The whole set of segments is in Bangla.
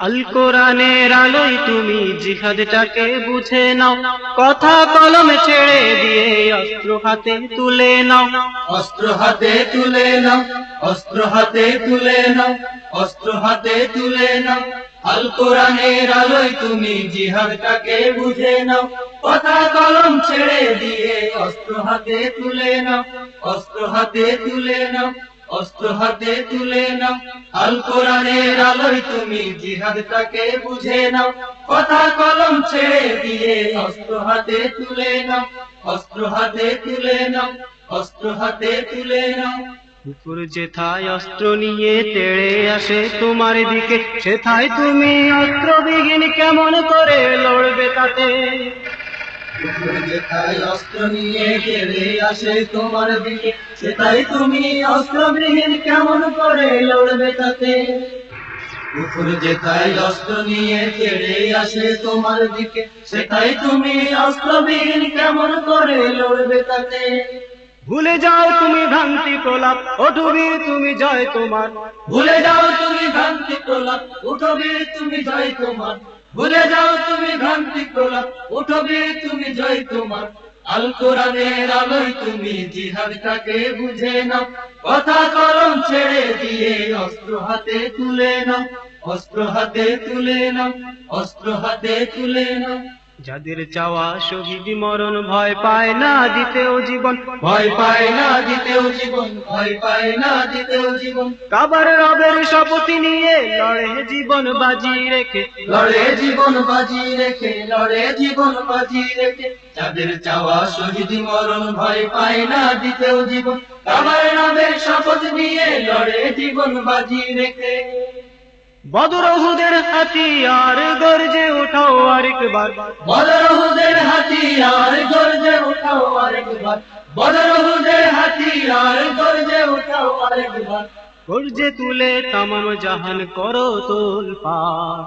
আল কোরআনের আলোয় তুমি জিহাদটাকে বুঝে নাও। কথা কলমে ছেড়ে দিয়ে অস্ত্র হাতে তুলে নাও। অস্ত্র হাতে তুলে নাও, অস্ত্র হাতে তুলে নাও, অস্ত্র হাতে তুলে নাও। আল কোরআনের আলোয় তুমি জিহাদটাকে বুঝে নাও। কথা কলম ছেড়ে দিয়ে অস্ত্র হাতে তুলে নাও, অস্ত্র হাতে তুলে নাও। অস্ত্র হাতে তুলে নাও। আল কোরআনের আলোয় তুমি জিহাদটাকে বুঝে নাও। কথা কলম ছেড়ে দিয়ে অস্ত্র হাতে তুলে নাও। অস্ত্র হাতে তুলে নাও। অস্ত্র হাতে তুলে নাও। কুকুর যেথায় অস্ত্র নিয়ে তেড়ে আসে তোমার দিকে, সেথায় তুমি অস্ত্রবিহীন কেমন করে লড়বে তাতে? যেথায় অস্ত্র নিয়ে গেলে আসে তোমার দিকে সেটাই তুমি অস্ত্রবিহীন কেমন করে লড়বে তাতে? কুকুর যেথায় অস্ত্র নিয়ে কেড়ে আসে তোমার দিকে সেটাই তুমি অস্ত্রবিহীন কেমন করে লড়বে তাতে? ভুলে যাও তুমি ভ্রান্তি প্রলাপ ওঠবি তুমি জয় তোমার। ভুলে যাও তুমি ভ্রান্তি প্রলাপ উঠবে তুমি জয় তোমার। ভুলে যাও তুমি ভ্রান্তি প্রলাপ উঠবে তুমি জয় তোমার। আল কোরআনের আলোয় তুমি জিহাদটাকে বুঝে নাও কথা কলম ছেড়ে দিয়ে অস্ত্র হাতে তুলে নাও, অস্ত্র হাতে তুলে নাও, অস্ত্র হাতে তুলে নাও। যাদের চাওয়া শহীদ মরণ ভয় পায় না দিতেও জীবন। ভয় পায় না দিতেও জীবন। ভয় পায় না দিতেও জীবন। কাবার রবের শপথ নিয়ে লড়ে জীবন বাজি রেখে। লড়ে জীবন বাজি রেখে লড়ে জীবন বাজি রেখে। যাদের চাওয়া শহীদ মরণ ভয় পায় না দিতেও জীবন। আমার নামের শপথ নিয়ে লড়ে জীবন বাজি রেখে। বদরহুদের হাতিয়ার গর্জে উঠাও আরেকবার। বদরহুদের হাতিয়ার গর্জে উঠাও আরেকবার। বদরহুদের হাতিয়ার গর্জে উঠাও আরেকবার। গর্জে তুলে তামাম জাহান করো তোল পার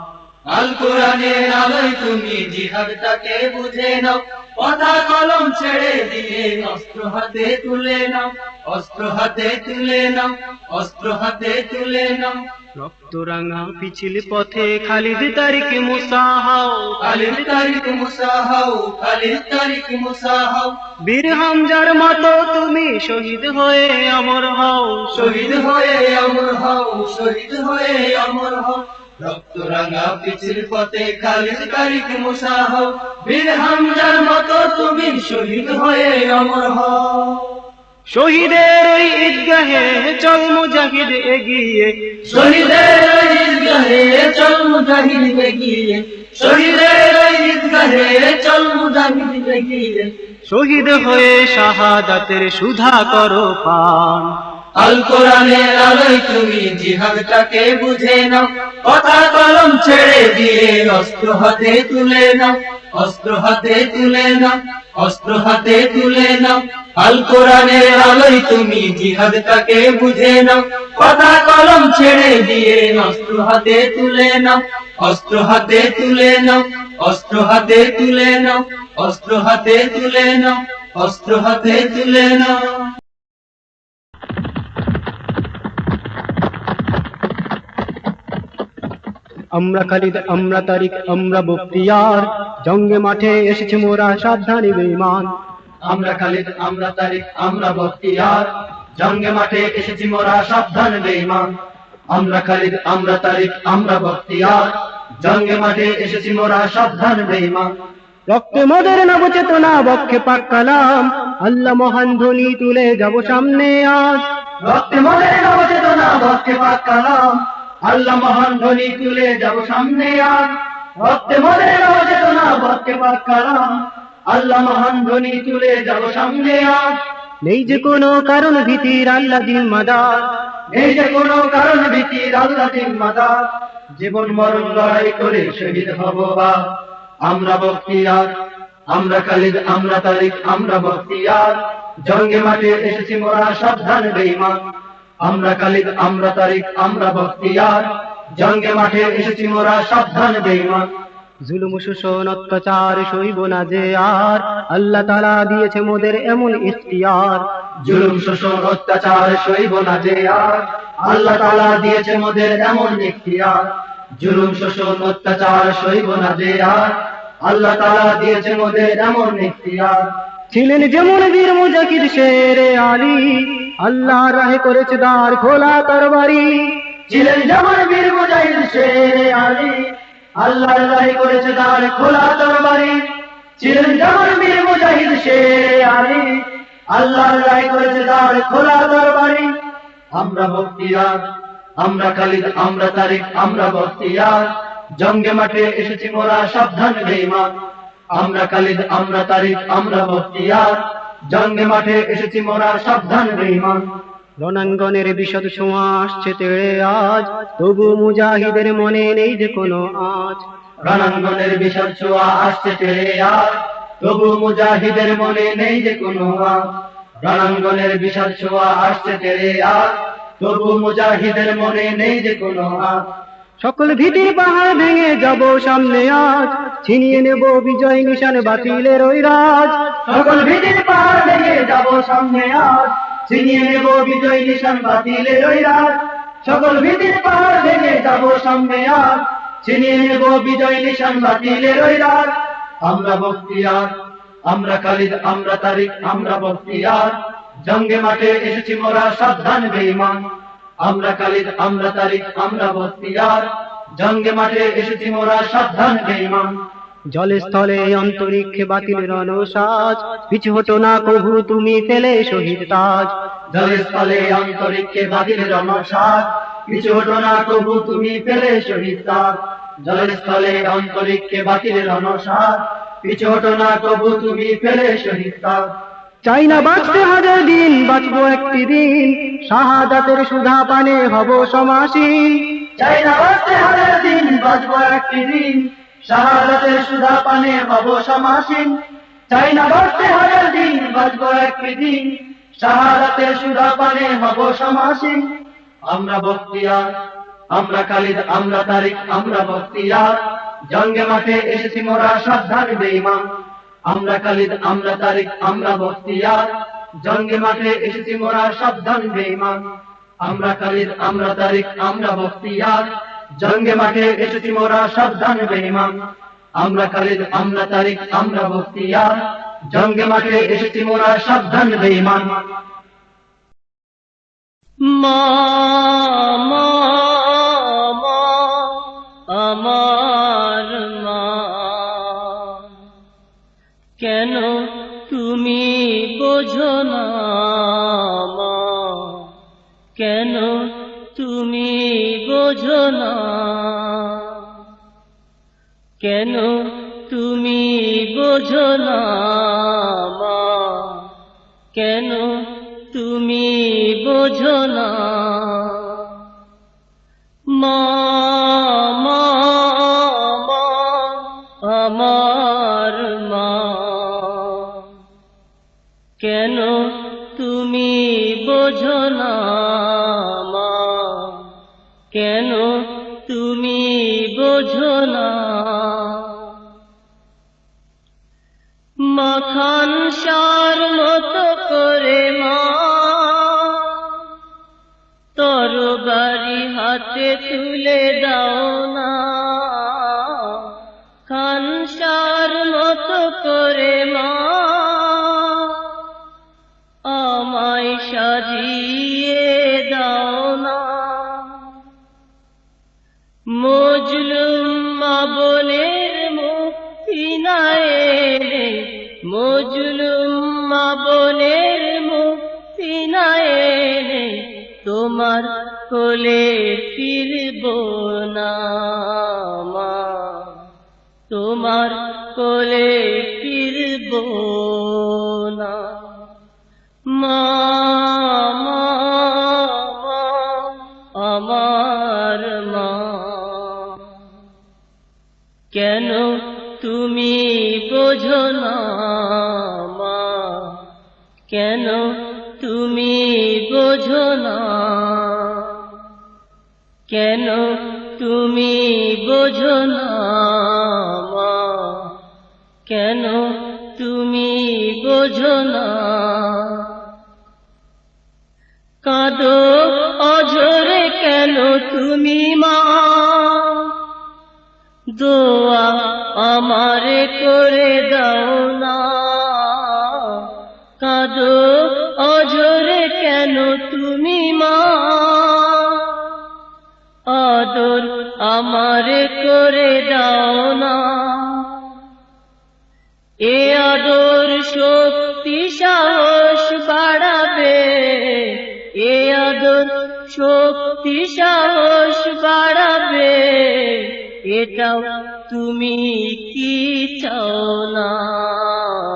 আল কোরআনের আলোয় তুমি জিহাদটাকে বুঝে নাও। কথা কলম ছেড়ে দিয়ে অস্ত্র হাতে তুলে নাও। অস্ত্র হাতে তুলে নাও অস্ত্র হাতে তুলে নাও। রক্ত রাঙা পিছিল পথে খালিদ তারিক মুসাহাও। খালিদ তারিক মুসাহাও খালিদ তারিক মুসাহাও। বীর হামজার মতো তুমি শহীদ হয়ে অমর হও। শহীদ হয়ে অমর হও শহীদ হয়ে অমর হও। রক্ত রাঙা পিছির পথে খালিদ তারিক মুসাহাও। বীর হামজার মতো তুমি শহীদ হয়ে অমর হও। শহীদের ওই ঈদগাহে চল মুজাহিদ এগিয়ে। শহীদের ঈদগাহে চল মুজাহিদ এগিয়ে। শহীদের ঈদগাহে চল মুজাহিদ এগিয়ে। শহীদ হয়ে শাহাদাতের সুধা করো পান। আল কোরআনের আলোয় তুমি জিহাদটাকে বুঝে নাও। কথা কলম ছেড়ে দিয়ে অস্ত্র হাতে তুলে নাও। অস্ত্র হাতে তুলে নাও, অস্ত্র হাতে তুলে নাও। আল কোরআনের আলোয় তুমি জিহাদটাকে বুঝে নাও। কথা কলম ছেড়ে দিয়ে অস্ত্র হাতে তুলে নাও। অস্ত্র হাতে তুলে নাও, অস্ত্র হাতে তুলে নাও, অস্ত্র হাতে তুলে নাও, অস্ত্র হাতে তুলে নাও। আমরা খালিদ আমরা তারিক আমরা বক্তিয়ার। জঙ্গে মাঠে এসেছে মোরা সাবধানী বেঈমান। আমরা খালিদ আমরা তারিক আমরা বখতিয়ার জঙ্গে মাঠে এসেছি মোরা সাবধান বেঈমান। আমরা খালিদ আমরা তারিক আমরা বখতিয়ার জঙ্গে মাঠে এসেছি মোরা সাবধান বেঈমান। রক্তে মদের নবচেতনা, বক্ষে পাক কালাম। আল্লাহ মহান ধ্বনি তুলে যাব সামনে আজ। রক্তে মনে নবচেতনা ভক্তে পাক কালাম। আল্লাহ মহান ধ্বনি তুলে যাব সামনে আর। রক্তে মনে নবচেতনা ভক্তে পাক কালাম আল্লাহ মহান ধ্বনি তুলে যাব সামনে আর। নেই যে কোনো কারণ ভীতির আল্লাহ দিন মাদার। এই যে কোনো কারণ ভীতির আল্লাহ জিম্মাদার জীবন মরণ লড়াই করে শহীদ হব বা। আমরা বক্তিয়ার আমরা খালিদ আমরা তারিক আমরা বক্তিয়ার। জঙ্গে মাঠে এসেছি মোরা সাবধান বেঈমান। আমরা খালিদ আমরা তারিক আমরা বক্তিয়ার জঙ্গে মাঠে এসেছি মোরা সাবধান বেঈমান। জুলুম শোষণ অত্যাচার সইব না যে আর। আল্লাহ তালা দিয়েছে মোদের এমন ইখতিয়ার। জুলুম শোষণ অত্যাচার সইব না যে আর। আল্লাহ তাআলা দিয়েছে মোদের এমন ইখতিয়ার। জুলুম শোষণ অত্যাচার সইব না যে আর। আল্লাহ তালা দিয়েছে মোদের এমন ইখতিয়ার। ছিলেন যেমন বীর মুজাকির শেরে আলী। আল্লাহ রাহে করেছে দ্বার খোলা তরবারি। ছিলেন যেমন বীর মুজাহিদ শেরে আলী। আল্লাহ রাহি করেছে তার খোলা তরবারি। ছিলেন যেমন বীর মুজাহিদ শেরে আলী। আল্লাহ রাহি করেছে তার খোলা তরবারি। আমরা বক্তিয়ার আমরা খালিদ, আমরা তারিক, আমরা বক্তিয়ার জঙ্গে মাঠে এসেছি মোরা সাবধান বেঈমান। আমরা খালিদ, আমরা তারিক, আমরা বক্তিয়ার জঙ্গে মাঠে এসেছি মোরা সাবধান বেঈমান। রণাঙ্গনের বিশদ ছোঁয়া আসছে তেড়ে আজ। তবু মুজাহিদের মনে নেই যে কোনো আজ রণাঙ্গনের বিশাল ছোঁয়া আসছে তেরে আর তবু মুজাহিদের মনে নেই যে কোনো আজ। রণাঙ্গনের বিশাল ছোঁয়া আসছে তেরে আর তবু মুজাহিদের মনে নেই যে কোনো আজ। সকল ভীতির পাহাড় ভেঙে যাব সামনে আজ। ছিনিয়ে নেব বিজয় নিশান বাতিলের ওই রাজ সকল ভীতির পাহাড় ভেঙে যাব সামনে আজ। ছিনিয়ে নেব বিজয় নিশান বাতিলের ওই রাত সকল ভীতির পাহাড় ভেঙে যাব সামনে আজ। ছিনিয়ে নেব বিজয় নিশান বাতিলের ওই রাত আমরা বক্তিয়ার, আমরা খালিদ, আমরা তারিক, আমরা বক্তিয়ার। জঙ্গে মাঠে এসেছি মোরা সাবধান বেঈমান। আমরা খালিদ, আমরা তারিক, আমরা বক্তিয়ার। জঙ্গে মাঠে এসেছি মোরা সাবধান বেঈমান। জলে স্থলে অন্তরিক্ষে বাতিল রণসাজ পিছু হতো না কভু, তুমি ফেলে শহীদ তাজ। জলের স্থলে অন্তরিক্ষে বাদিল রণসাদ কিছু হতো না তবু তুমি পেলে শহীদ তার জলের স্থলে অন্তরিক্ষে বাতিল রণসাদ কিছু হতো না তবু তুমি পেলে শহীদ তার চাই না বাঁচতে হাজার দিন, বাঁচবো একটি দিন। শাহাদাতের সুধা পানে হব সমাসীন। চাই না বাঁচতে হাজার দিন, বাঁচবো একটি দিন। শাহাদাতের সুধা পানে সমাসীন। চাই না হাজার দিন, বাঁচবো দিন শাহাদাতের সুধা পানে সমাসীন। আমরা বক্তিয়ার আমরা খালিদ আমরা তারিক আমরা বক্তিয়ার জঙ্গে মাঠে এসেছি মোরা সাবধান বেঈমান। আমরা খালিদ আমরা তারিক আমরা বক্তিয়ার জঙ্গে মাঠে এসেছি মোরা সাবধান বেঈমান। আমরা খালিদ আমরা তারিখ, আমরা বক্তিয়ার জঙ্গে মাঠে এসেছি মোরা সাবধান বেঈমান। আমরা খালিদ, আমরা তারিক, আমরা বক্তিয়ার জঙ্গে মাঠে এসেছি মোরা সাবধান বেঈমান। মা মা মা। বোঝো না কেন তুমি বোঝো না কেন তুমি বোঝো না মা আমার মা। কেন তুমি বোঝো কেন তুমি বোঝো না? মাখান সার মতো করে মা, তরবারি হাতে তুলে দাও না। খান সার মতো করে মা তোমার কোলে ফিরব না মা। তোমার কোলে ফিরব না। মা আমার মা। কেন তুমি বোঝো না মা? কেন তুমি বোঝো না। কেন তুমি বোঝো না মা? কেন তুমি বোঝো না? কাঁদো অঝরে কেন তুমি মা? দোয়া আমারে করে দাও না। করে দাও না। এ আদর শক্তি সাহস বাড়াবে। এ আদর শক্তি সাহস বাড়াবে। এটাও তুমি কি চাও না,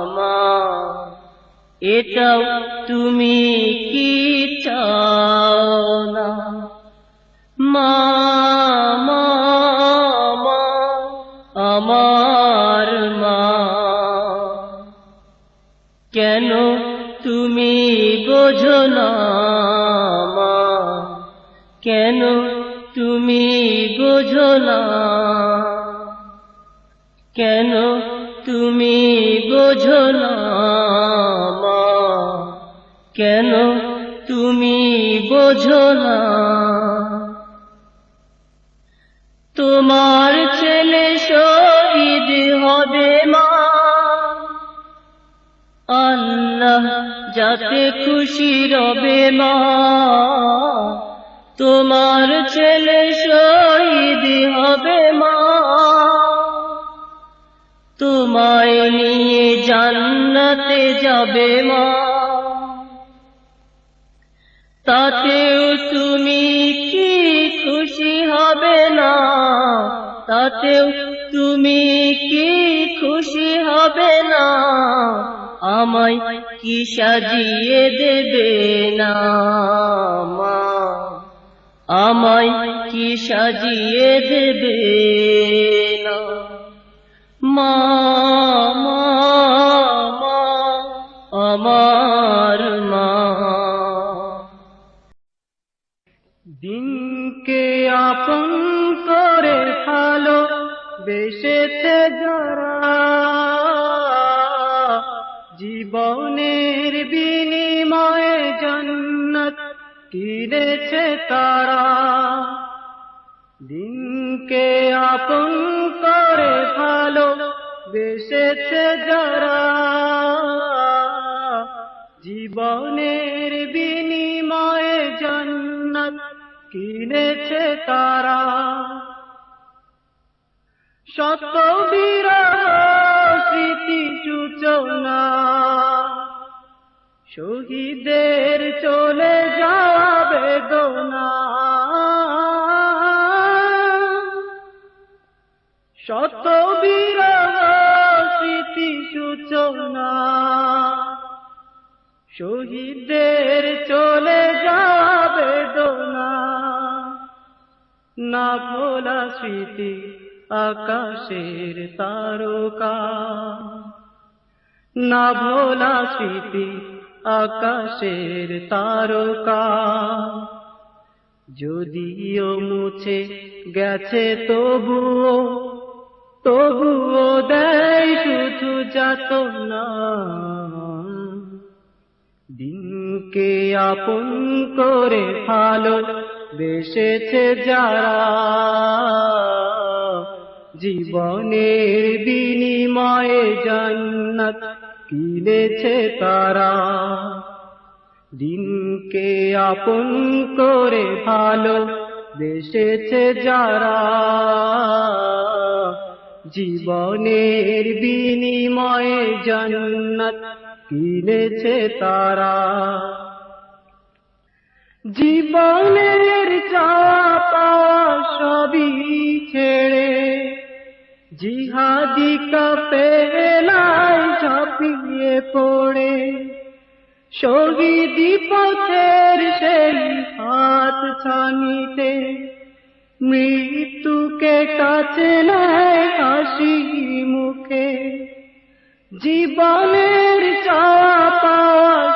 মা? এটাও তুমি কি চাও না, মা? বোঝো না মা কেন তুমি বোঝো না কেন তুমি বোঝো না কেন তুমি বোঝো না তোমার ছেলে শহীদ হবে মা। আল্লাহ যাতে খুশি রবে মা। তোমার ছেলে শহীদ হবে মা। তোমায় নিয়ে জান্নাতে যাবে মা। তাতেও তুমি কি খুশি হবে না? তাতেও তুমি কি খুশি হবে না? আমায় কি সাজিয়ে দেবে না মা? আমায় কি সাজিয়ে দেবে না মা? কিনেছে তারা। দিনকে আপন করে ভালো বেসেছে যারা। জীবনের বিনিময়ে জন্নত কিনেছে তারা। শত বিরহ স্মৃতি সূচনা। শহীদের চলে যাওয়া বেদনা। স্মৃতি সূচনা। শহীদদের চলে যাবে দোনা না ভোলা স্মৃতি আকাশের তারকা। না ভোলা স্মৃতি আকাশের তারকা। যদিও মুছে গেছে তবুও তবুও দেয় শুধু যাত না দিনকে আপন করে ভালো বেসেছে যারা জীবনের বিনিময়ে জান্নাত কিনেছে তারা। দিনকে আপন করে ভালো বেসেছে যারা। জীবনের বিনিময়ে জান্নাত কিনেছে তারা। জীবনের চাপা সবই ছেড়ে জিহাদি কাপেলায় ঝাঁপিয়ে পড়ে। শহীদি পথের সেই হাত ছানিতে মৃত্যুকে কাছে নেয় হাসি মুখে। জীবনের চাপা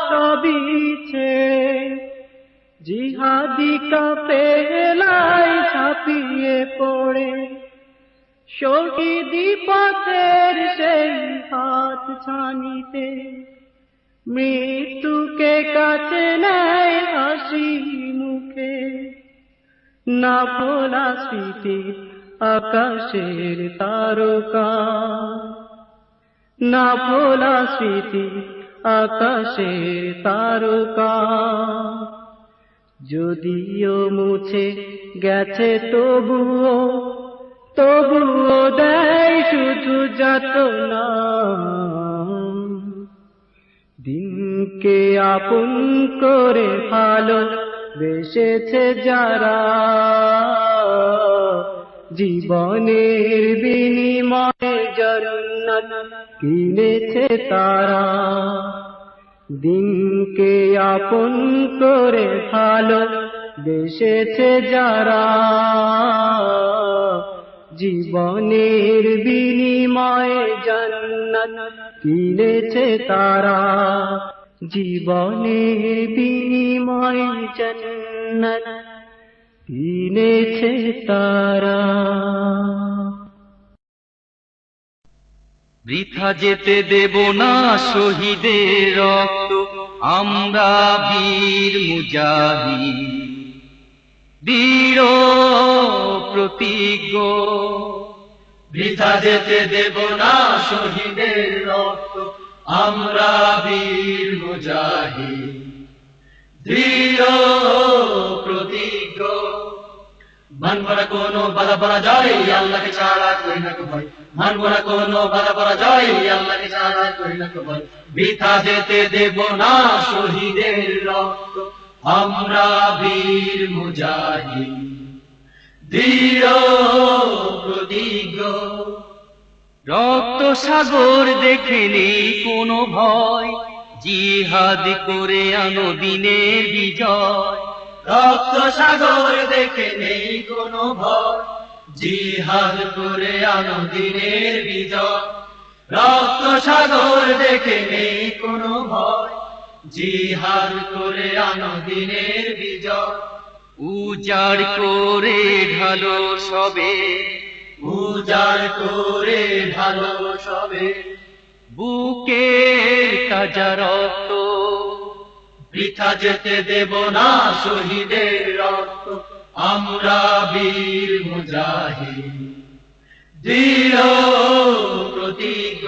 সবই জিহাদি কাপেলায় ছাপিয়ে পড়ে। শহীদি পথের সেই হাত ছানিতে। মৃত্যুকে কাছে নেয় হাসি মুখে। না ভোলা স্মৃতি আকাশের তারকা। না ভোলা স্মৃতি আকাশের তারকা। যদিও মুছে গেছে তবুও তবুও দেয় শুধু যাত না দিনকে আপন করে ভালো বেসেছে যারা। জীবনের বিনিময়ে জন্নত কিনেছে তারা। দিনকে আপন করে ভালো বেসেছে যারা। জীবনের বিনিময়ে জন্নত কিনেছে তারা। জীবনের বিনিময়ে জন্নত কিনেছে তারা। বৃথা যেতে দেব না শহীদের রক্ত, আমরা বীর মুজাহি দৃঢ় প্রতিজ্ঞ। বৃথা যেতে দেব না শহীদের রক্ত, আমরা বীর মুজাহি দৃঢ় প্রতিজ্ঞ। কোনো বাধা যায় আল্লাহকে ছাড়া করি না কোনো বাধা যায় আল্লাহকে ছাড়া করি না বৃথা যেতে দেব না শহীদের রক্ত আমরা বীর প্রতিজ্ঞ রক্ত সাগর দেখে নেই কোনো ভয়, জিহাদ করে আনো দিনের বিজয়। রক্ত সাগর দেখে নেই কোনো ভয়, জিহাদ করে আনো দিনের বিজয়। রক্ত সাগর দেখে নেই কোনো ভয় জিহাদ করে আনো দিনের বিজয়। উজাড় করে ঢালো সবে। উজাড় করে ঢালো সবে। বুকের তাজা রক্ত। বৃথা যেতে দেব না শহীদের রক্ত। আমরা বীর মুজাহিদ। দৃঢ় প্রতিজ্ঞ।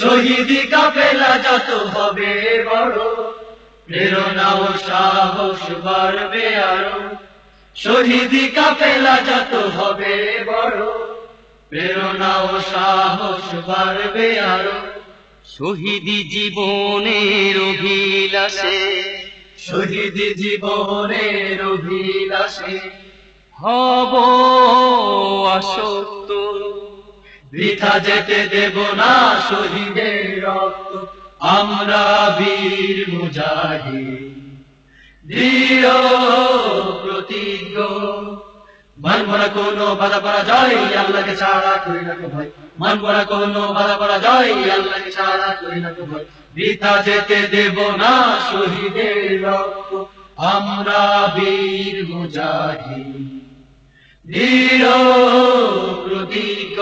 শহীদি কাফেলা যত হবে বড় প্রেরণা ও সাহস বাড়বে আরও। শহীদি কাফেলা যত হবে বড় প্রেরণা ও সাহস বাড়বে আরও। শহীদি জীবনের অভিলাষে শহীদ জীবনের অভিলাষে। হব আসক্ত বৃথা যেতে দেব না শহীদের রক্ত। আমরা বীর কোনো বাধা পরা যায় আল্লাহকে ছাড়া করি না ভয় বাধা পরা যায় আল্লাহকে ছাড়া করি না ভয় বৃথা যেতে দেব না শহীদের রক্ত। আমরা বীর মুজাহিদ, দৃঢ় প্রতিজ্ঞ।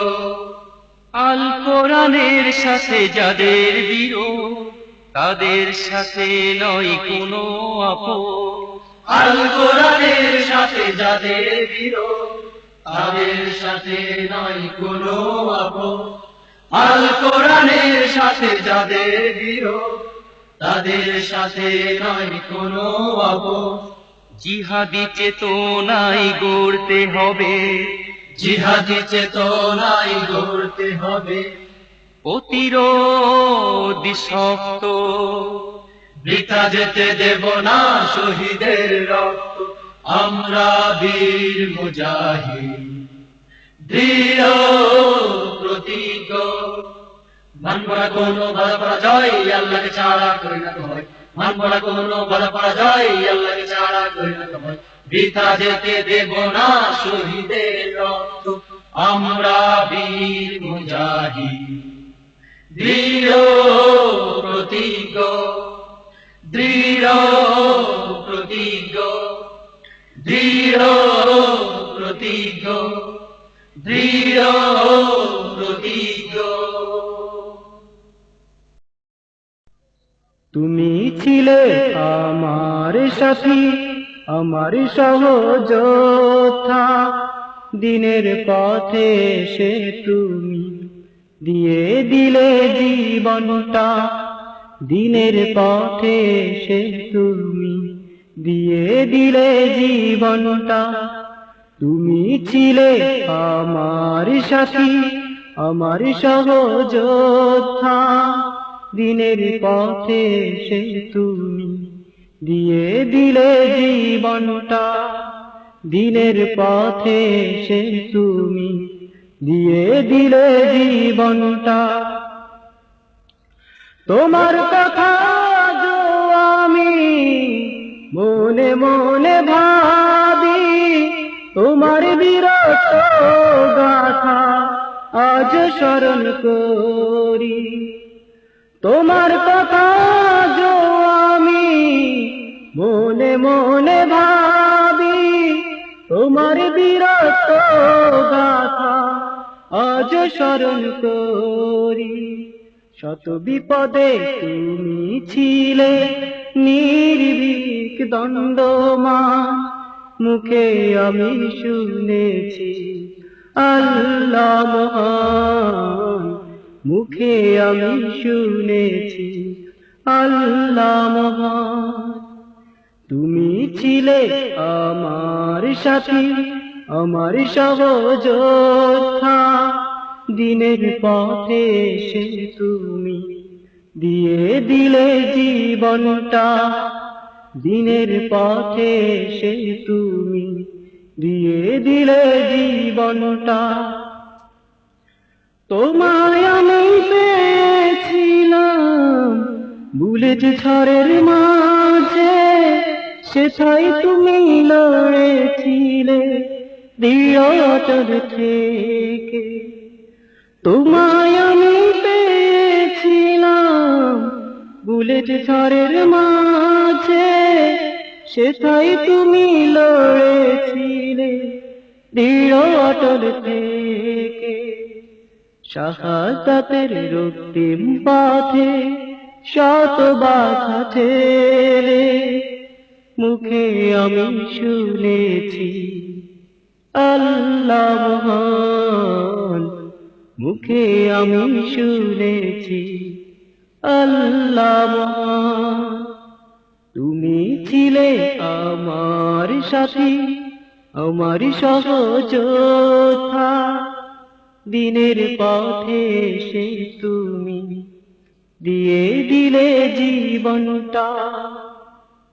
আল কোরআনের সাথে যাদের বিরোধ, তাদের সাথে নয় কোনো আপন আল কোরআনের সাথে যাদের বিরোধ, তাদের সাথে নয় কোনো আপন আল কোরআনের সাথে যাদের বিরোধ, তাদের সাথে নয় কোনো আপন জিহাদি চেতনাই গড়তে হবে। জিহাদি চেতনাই গড়তে হবে। প্রতিরোধ শক্ত। বৃথা যেতে দেব না শহীদের রক্ত। আমরা বীর মুজাহিদ দৃঢ় প্রতিজ্ঞ মানব না কোনো বাধা পরা যায় আল্লাহকে ছাড়া করি না তো হয় মানব না কোনো বাধা পরা আল্লাহকে ছাড়া করি না তো হয় বৃথা যেতে দেব না শহীদের রক্ত, আমরা বীর মুজাহিদ। দৃঢ় প্রতিজ্ঞ দৃঢ় প্রতিজ্ঞ দৃঢ় প্রতিজ্ঞ দৃঢ় প্রতিজ্ঞ তুমি ছিলে আমার সাথী। আমার সহযোদ্ধা দিনের পথে সে তুমি দিয়ে দিলে জীবনটা, দিনের পথে সে তুমি দিয়ে দিলে জীবনটা। তুমি ছিলে আমার সাথী, আমার সহযোদ্ধা দিনের পথে সে তুমি দিয়ে দিলে জীবনটা, দিনের পথে সে তুমি। দিয়ে দিলে জীবনটা। তোমার কথা আমি মনে মনে ভাবি, তোমার বিরত গাথা আজ স্মরণ করি। তোমার কথা মনে মনে ভাবি, তোমার বিরত গাথা, আজ স্মরণ করি। শত বিপদে তুমি ছিলে, নির্ভীক দণ্ডমা মুখে আমি শুনেছি, আল্লাহ মুখে আমি শুনেছি, আল্লাহ মহান। তুমি ছিলে আমার সাথী, আমার সহযোদ্ধা। দিনের পথে সে তুমি দিয়ে দিলে জীবনটা। দিনের পথে সে তুমি দিয়ে দিলে জীবনটা। তোমায় আমি পেয়েছিলাম বুলেট ঝড়ের মাঝে। সেটাই তুমি লড়েছিলে দিয়তর থেকে। তোমায় আমি পেয়েছিলাম, বুলেট ঝড়ের মাঝে। সেটাই তুমি লড়েছিলে দৃঢ় অটল থেকে। শাহাদাতের রক্তিম পথে শত বাধা ঠেলে মুখে আমি শুনেছি, আল্লাহ মহান। মুখে আমি শুনেছি, আল্লাহ মহান। তুমি ছিলে আমার সাথী, আমার সহযোদ্ধা। দিনের পথে সে তুমি দিয়ে দিলে জীবনটা।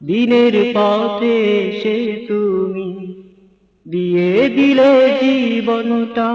দিনের পথে সে তুমি। দিয়ে দিলে জীবনটা